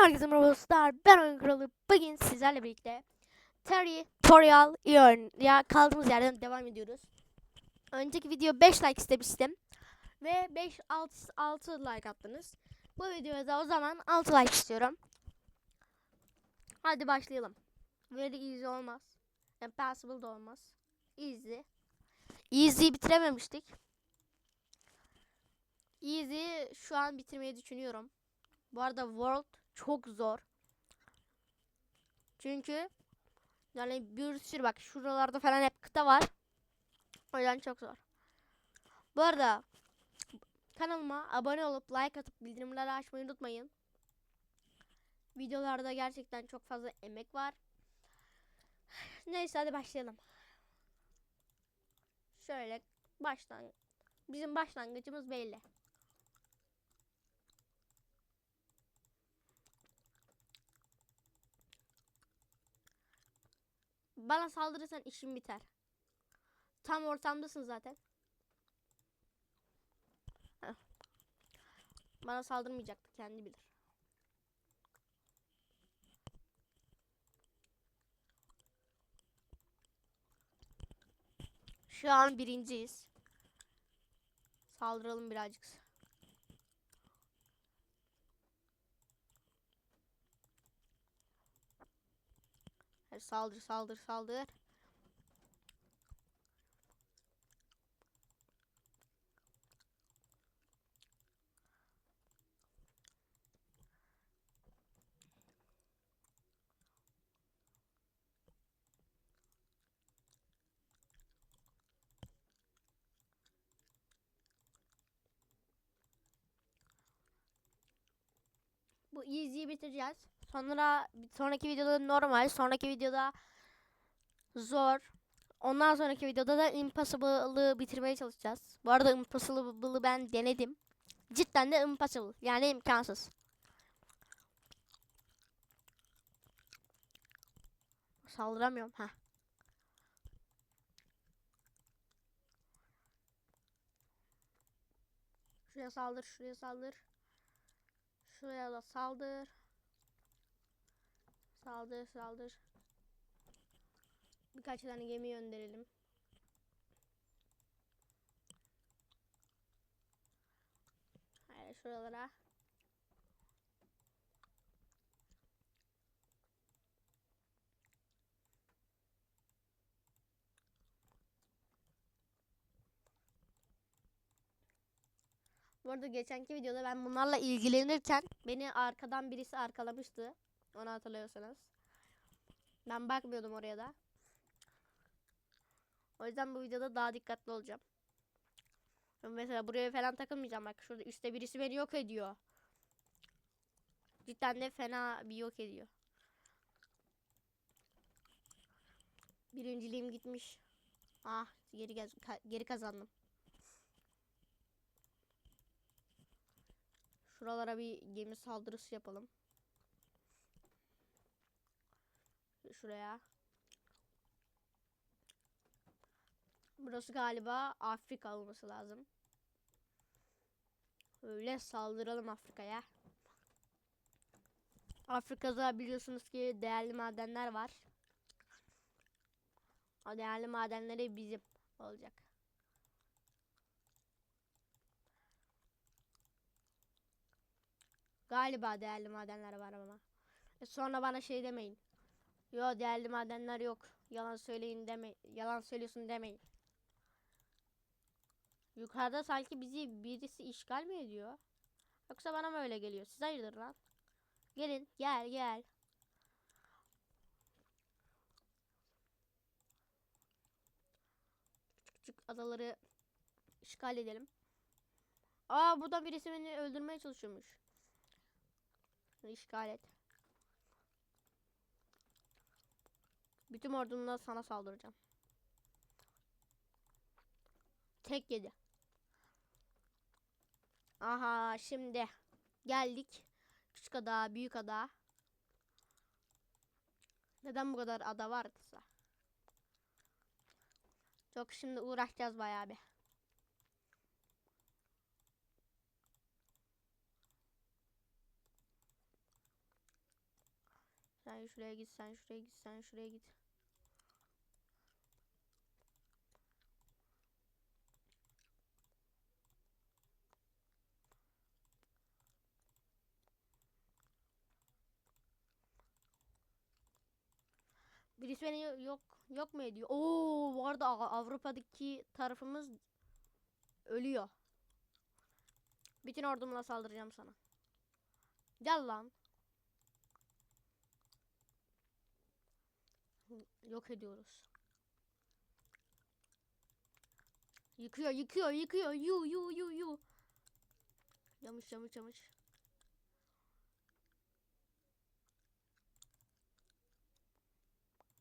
Herkese merhaba dostlar. Ben Oyun Kralı. Bugün sizlerle birlikte Terry Tutorial Earn ya kaldığımız yerden devam ediyoruz. Önceki video 5 like istemiştim. Ve 5 6 6 like attınız. Bu videoya da o zaman 6 like istiyorum. Hadi başlayalım. Very easy olmaz. Impossible da olmaz. Easy. Easy'yi bitirememiştik. Easy şu an bitirmeyi düşünüyorum. Bu arada World çok zor. Çünkü yani bir sürü bak şuralarda falan hep kıta var. O yüzden çok zor. Bu arada kanalıma abone olup like atıp bildirimleri açmayı unutmayın. Videolarda gerçekten çok fazla emek var. Neyse hadi başlayalım. Şöyle baştan bizim başlangıcımız belli. Bana saldırırsan işim biter. Tam ortamdasın zaten. Bana saldırmayacaktı kendi bilir. Şu an birinciyiz. Saldıralım birazcık. Saldır saldır saldır. Bu easy'yi bitireceğiz. Sonra sonraki videoda normal, sonraki videoda zor. Ondan sonraki videoda da impossible'ı bitirmeye çalışacağız. Bu arada impossible'ı ben denedim. Cidden de impossible. Yani imkansız. Saldıramıyorum. ha. Şuraya saldır, şuraya saldır. Şuraya da saldır. Saldır saldır. Birkaç tane gemi gönderelim. Hayır şuralara. Bu arada geçenki videoda ben bunlarla ilgilenirken beni arkadan birisi arkalamıştı. Onu hatırlıyorsanız. Ben bakmıyordum oraya da. O yüzden bu videoda daha dikkatli olacağım. Mesela buraya falan takılmayacağım. Bak şurada üstte birisi beni yok ediyor. Cidden de fena bir yok ediyor. Birinciliğim gitmiş. Ah geri, geri kazandım. Şuralara bir gemi saldırısı yapalım. Şuraya. Burası galiba Afrika olması lazım. Öyle saldıralım Afrika'ya. Afrika'da biliyorsunuz ki değerli madenler var. O değerli madenleri bizim olacak. Galiba değerli madenler var ama. E sonra bana şey demeyin. Yo değerli madenler yok. Yalan söyleyin deme. Yalan söylüyorsun demeyin. Yukarıda sanki bizi birisi işgal mi ediyor? Yoksa bana mı öyle geliyor? Siz hayırdır lan? Gelin gel gel. Küçük adaları işgal edelim. Aa burada birisi beni öldürmeye çalışıyormuş. İşgal et. Bütün ordumla sana saldıracağım. Tek yedi. Aha şimdi geldik. Küçük ada, büyük ada. Neden bu kadar ada varsa? Çok şimdi uğraşacağız bayağı bir. Sen şuraya git, sen şuraya git, sen şuraya git. Birisi beni yo- yok yok mu ediyor? Oo, bu arada Av- Avrupa'daki tarafımız ölüyor. Bütün ordumla saldıracağım sana. Gel lan. Yok ediyoruz. Yıkıyor, yıkıyor, yıkıyor. Yu yu yu yu. Yamış yamış yamış.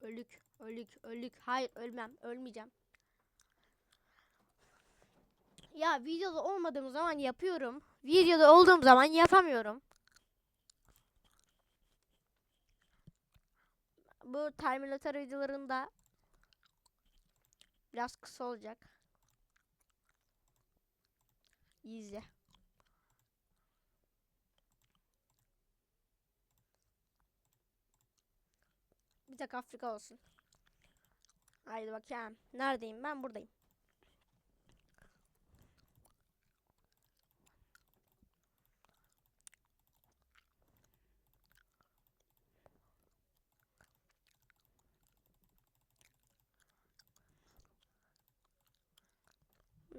Ölük, ölük, ölük. Hayır, ölmem, ölmeyeceğim. Ya videoda olmadığım zaman yapıyorum. Videoda olduğum zaman yapamıyorum. Bu Terminator videolarında biraz kısa olacak. İyi izle. Bir tek Afrika olsun. Haydi bakayım. Neredeyim ben? Buradayım.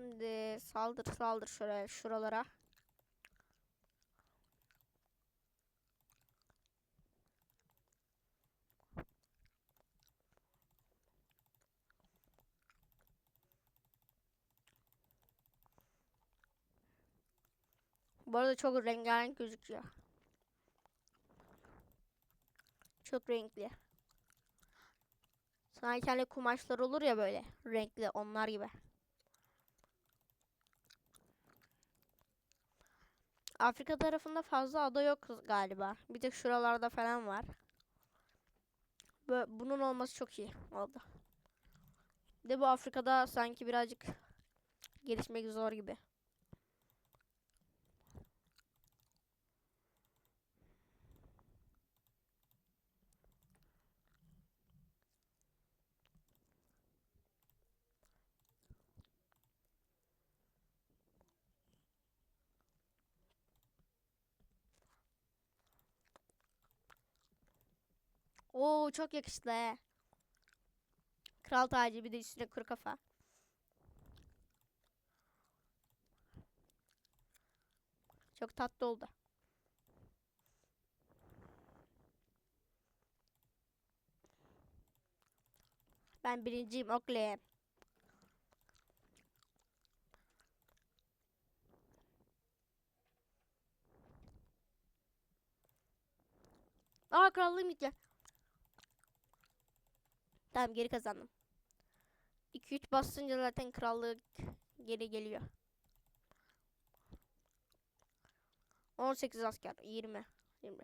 Şimdi saldır saldır şuraya şuralara. Bu arada çok rengarenk gözüküyor. Çok renkli. Sanki hani kumaşlar olur ya böyle renkli onlar gibi. Afrika tarafında fazla ada yok galiba. Bir tek şuralarda falan var. Bö- bunun olması çok iyi oldu. De bu Afrika'da sanki birazcık gelişmek zor gibi. Oo çok yakıştı. Kral tacı bir de üstüne kuru kafa. Çok tatlı oldu. Ben birinciyim Oakley. Aa krallığım gitti. Tamam geri kazandım. 2-3 basınca zaten krallık geri geliyor. 18 asker. 20. 20.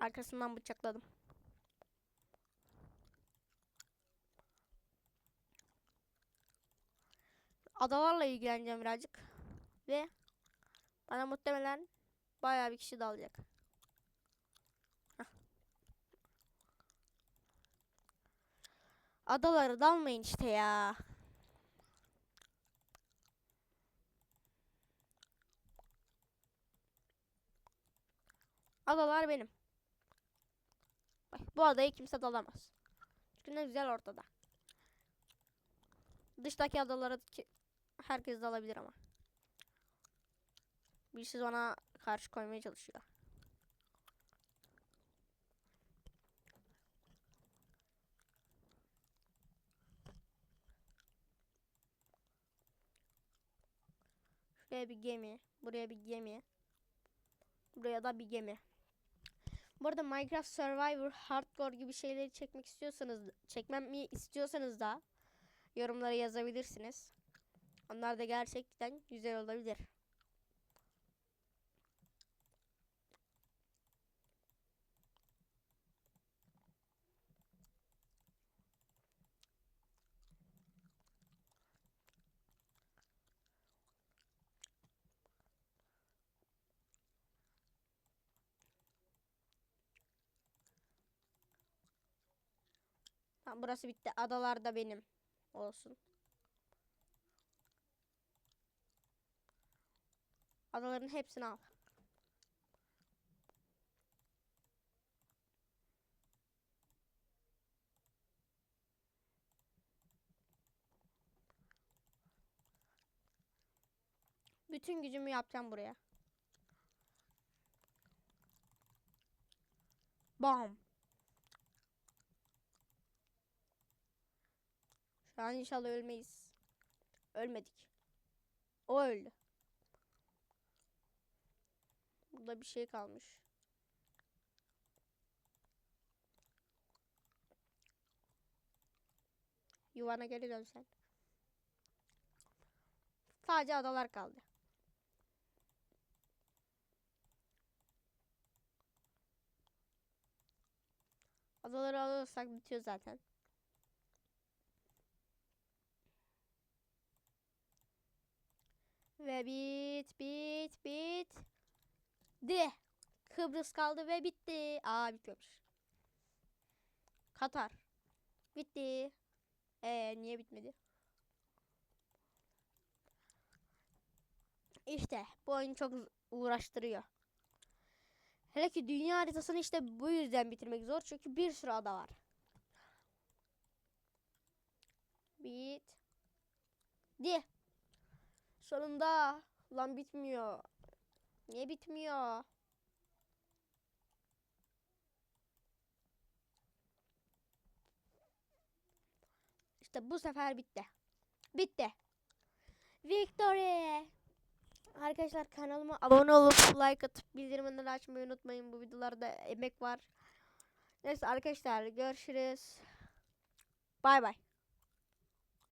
Arkasından bıçakladım. Adalarla ilgileneceğim birazcık. Ve bana muhtemelen bayağı bir kişi dalacak. Hah. Adalara dalmayın işte ya. Adalar benim. Bak, bu adayı kimse dalamaz. Çünkü ne güzel ortada. Dıştaki adalara herkes dalabilir ama. Birisi bana karşı koymaya çalışıyor. Şuraya bir gemi, buraya bir gemi. Buraya da bir gemi. Bu arada Minecraft Survivor Hardcore gibi şeyleri çekmek istiyorsanız, çekmemi istiyorsanız da yorumlara yazabilirsiniz. Onlar da gerçekten güzel olabilir. Tamam burası bitti. Adalar da benim olsun. Adaların hepsini al. Bütün gücümü yapacağım buraya. Bam. Şu inşallah ölmeyiz. Ölmedik. O öldü. Burada bir şey kalmış. Yuvana geri dönsen. Sadece adalar kaldı. Adaları alırsak bitiyor zaten. Ve bit bit bit. De. Kıbrıs kaldı ve bitti. Aa bitmemiş. Katar. Bitti. Ee niye bitmedi? İşte bu oyun çok uğraştırıyor. Hele ki dünya haritasını işte bu yüzden bitirmek zor. Çünkü bir sürü ada var. Bit. Di. Sonunda. Lan bitmiyor. Niye bitmiyor? İşte bu sefer bitti. Bitti. Victory. Arkadaşlar kanalıma abone olup like atıp bildirimleri açmayı unutmayın. Bu videolarda emek var. Neyse arkadaşlar görüşürüz. Bay bay.